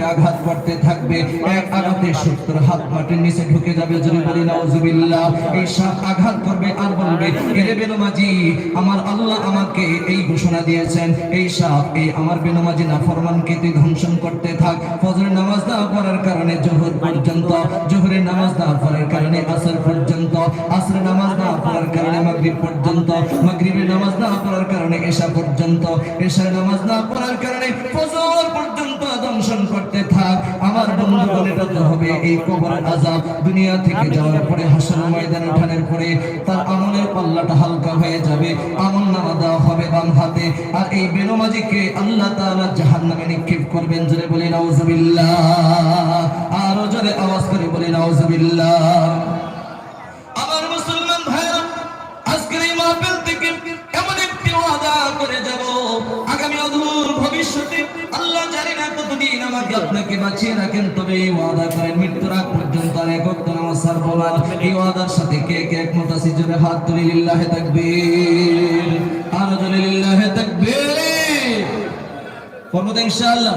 থাকবে আঘাত করতে থাকবে। এক আঘাতে সত্তর হাত মাটির নিচে ঢুকে যাবে। যদি বলি, নাউজুবিল্লাহ এই সাপ আঘাত করবে আর বলবে এরে বেনুমাজি, আমার আল্লাহ আমাকে এই ঘোষণা দিয়েছেন, এই সাপ, এই আমার বেনুমাজি না ফরমানকে তুই ধ্বংসন করতে থাক। ফজরের নামাজ না পড়ার কারণে জোহর পর্যন্ত, জোহরের নামাজ না পড়ার কারণে আসর পর্যন্ত, আসরের নামাজ না পড়ার কারণে মাগরিব পর্যন্ত, মাগরিবের নামাজ না পড়ার কারণে এশা পর্যন্ত, এশার নামাজ না পড়ার কারণে ফজর আমার বন্ধুগণ হবে এই কবরের আযাব দুনিয়া থেকে যাওয়ার পরে হাসর ময়দানে ওঠানোর পরে তার আমলের পাল্লাটা হালকা হয়ে যাবে, আমল নামা দেওয়া হবে বাম হাতে। আর এই বেনমাজিকে আল্লাহ তাআলা জাহান্নামে নিক্ষেপ করবেন জোরে বলে নাউজুবিল্লাহ। আরও জোরে আওয়াজ করে বলে নাউজুবিল্লাহ। আমার মুসলমান ভাইরা আজকের এই মাহফিল থেকে এমন একটি ওয়াদা করে যাব, আগামী অদূর ভবিষ্যতে আল্লাহ জানি না কতদিন আমাকে আপনাকে বাঁচিয়ে রাখেন, তবে এই ওয়াদা করেন মৃত্যুর আগ পর্যন্ত আর এক না। এই ওয়াদার সাথে কে কে একমত আছে? জোরে হাত তুলে, লিল্লাহে তাকবীর। আর জোরে লিল্লাহে তাকবীর? করব ইনশাআল্লাহ।